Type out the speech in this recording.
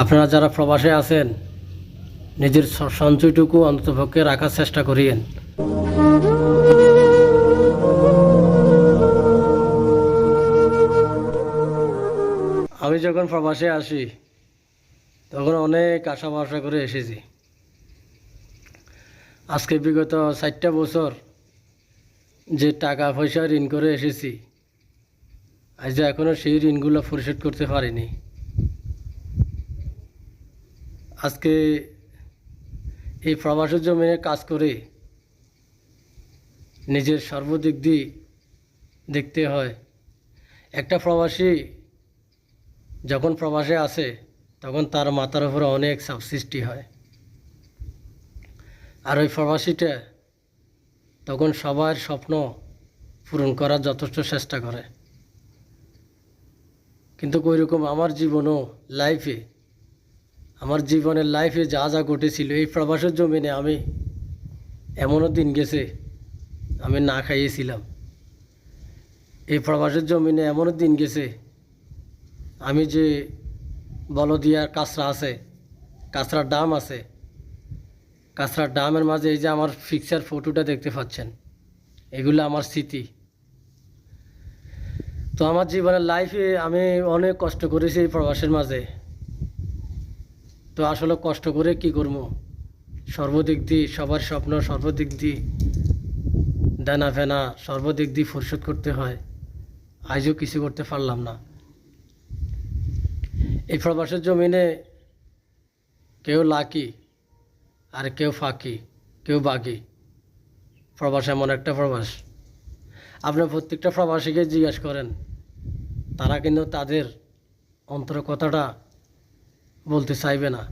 আপনারা যারা প্রবাসে আছেন, নিজের সঞ্চয়টুকু অন্ততপক্ষে রাখার চেষ্টা করিয়েন। আমি যখন প্রবাসে আসি, তখন অনেক আশা ভরসা করে এসেছি। আজকে বিগত ষাটটা বছর যে টাকা পয়সা ঋণ করে এসেছি, আজ এখনও সেই ঋণগুলো পরিশোধ করতে পারিনি। আজকে এই প্রবাসের জমিনে কাজ করে নিজের সর্বদিক দিয়ে দেখতে হয়। একটা প্রবাসী যখন প্রবাসে আসে, তখন তার মাথার উপরে অনেক চাপ সৃষ্টি হয়। আর ওই প্রবাসীটা তখন সবার স্বপ্ন পূরণ করার যথেষ্ট চেষ্টা করে। কিন্তু ওইরকম আমার জীবনও লাইফে আমার জীবনের লাইফে যা যা ঘটেছিল, এই প্রবাসের জমিনে আমি এমনও দিন গেছে আমি না খাইয়েছিলাম। এই প্রবাসের জমিনে এমনও দিন গেছে আমি যে বলদিয়ার কাঁচরা আছে কাঁচরার ডাম আছে কাঁচরার ডামের মাঝে এই যে আমার পিকচার ফটোটা দেখতে পাচ্ছেন, এগুলো আমার স্মৃতি। তো আমার জীবনের লাইফে আমি অনেক কষ্ট করেছি এই প্রবাসের মাঝে। তো আসলে কষ্ট করে কি করব? সর্বদিক দিয়ে সবার স্বপ্ন সর্বদিক দিয়ে দেনা ফেনা সর্বদিক দিয়ে পরিশোধ করতে হয়। আজও কিছু করতে পারলাম না। এই প্রবাসের জমিনে কেউ লাকি আর কেউ ফাঁকি, কেউ বাকি। প্রবাস এমন একটা প্রবাস। আপনি প্রত্যেকটা প্রবাসীকে জিজ্ঞেস করেন, তারা কিন্তু তাদের অন্তর কথাটা বলতে চাইবে না।